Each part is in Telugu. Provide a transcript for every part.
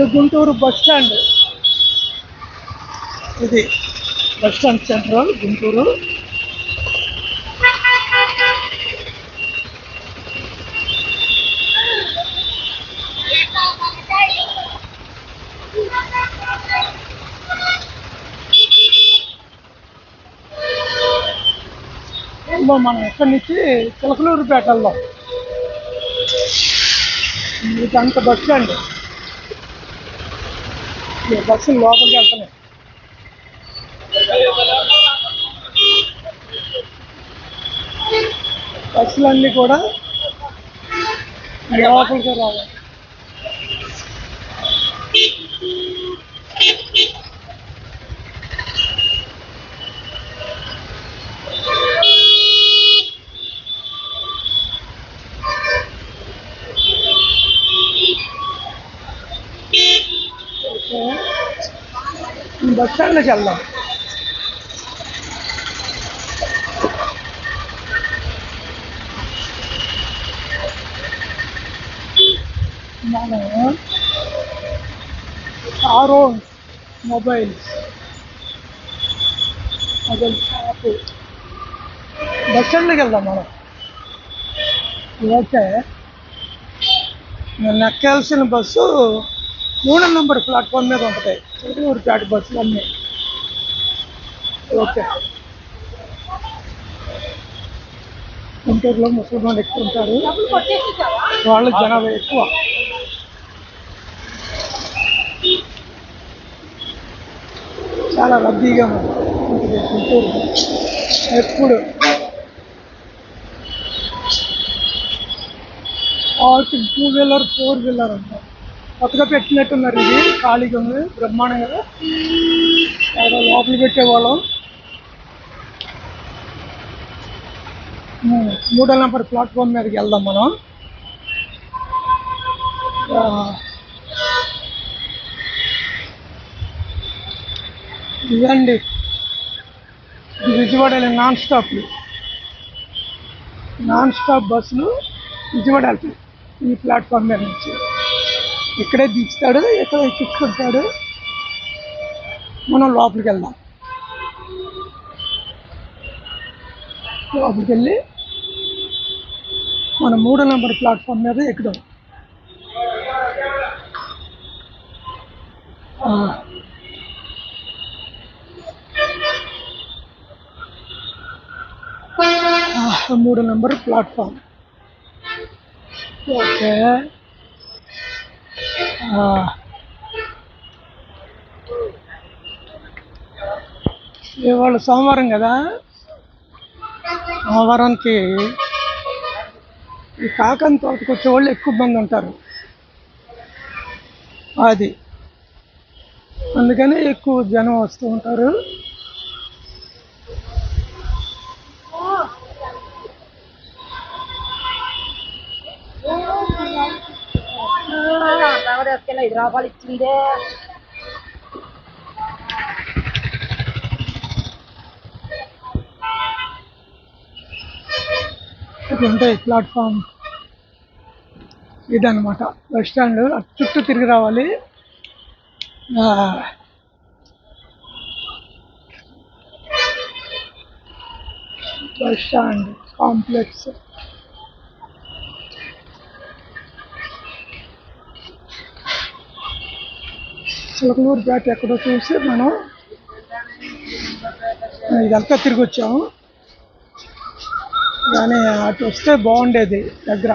ఇది గుంటూరు బస్ స్టాండ్. ఇది బస్ స్టాండ్ సెంట్రల్ గుంటూరు. మనం ఎక్కడి నుంచి? చిలకలూరుపేట వెళ్దాం ఇదంత బస్ స్టాండ్. వెళ్తున్నాయి బస్సులు లోపలికి వెళ్తున్నాయి. బస్సులన్నీ కూడా లోపలికి రావాలి. బస్ స్టాండ్లోకి వెళ్దాం మనం Aaron mobiles mobile shop bus స్టాండ్లోకి వెళ్దాం మనం ఓకే నేను ఎక్కాల్సిన బస్సు మూడో నెంబర్ ప్లాట్ఫామ్ మీద ఉంటాయి. చిలకలూరుపేట బస్సులు అన్నీ. ఓకే. గుంటూరులో ముసలిమాన్ ఎక్కువ ఉంటారు. వాళ్ళ జనాభా ఎక్కువ. చాలా రద్దీగా ఉంటుంది గుంటూరు ఎప్పుడు? ఆర్ట్ టూ వీలర్ ఫోర్ వీలర్ అంటారు. కొత్తగా పెట్టినట్టున్నారు ఇది. ఖాళీగా ఉంది. బ్రహ్మాండంగా ఏదో లోపల పెట్టేవాళ్ళం. మూడో నెంబర్ ప్లాట్ఫామ్ మీదకి వెళ్దాం మనం. ఇదండి. ఇది విజయవాడ నాన్ స్టాప్లు. నాన్ స్టాప్ బస్సులు విజయవాడ వెళ్తాయి ఈ ప్లాట్ఫామ్ మీద నుంచి. ఇక్కడే దించుతాడు ఇక్కడ ఎక్కించుకుంటాడు. మనం లోపలికి వెళ్దాం. లోపలికి వెళ్ళి మన మూడో నెంబర్ ప్లాట్ఫామ్ మీద ఎక్కుదాం. మూడో నెంబర్ ప్లాట్ఫామ్. ఓకే. ఇవాళ సోమవారం కదా? సోమవారానికి ఈ కాకని తోటకు వచ్చే వాళ్ళు ఎక్కువ మంది ఉంటారు. అది. అందుకని ఎక్కువ జనం వస్తూ ఉంటారు. ఐదు రూపాయలు ఇచ్చిందే. ఉంటాయి ప్లాట్ఫామ్. ఇదన్నమాట. బస్ స్టాండ్ చుట్టూ తిరిగి రావాలి. Bus stand complex. చిలకలూరుపేట ఎక్కడో చూసి మనం ఇదంతా తిరిగి వచ్చాము. కానీ అటు వస్తే బాగుండేది దగ్గర.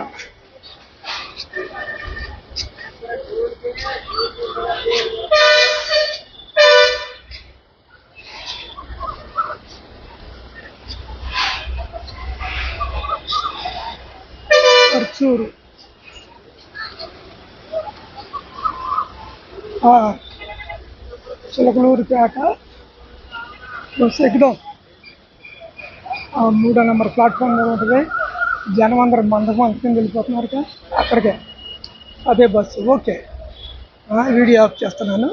పర్చూరు. ఆ, చిలకలూరుపేట బస్సు ఎక్కుదాం ఆ మూడో నెంబర్ ప్లాట్ఫామ్ మీద ఉంటుంది. జనం అందరూ మందకు అందుకని వెళ్ళిపోతున్నారు అక్కడికే. అదే బస్సు. ఓకే. వీడియో ఆఫ్ చేస్తున్నాను.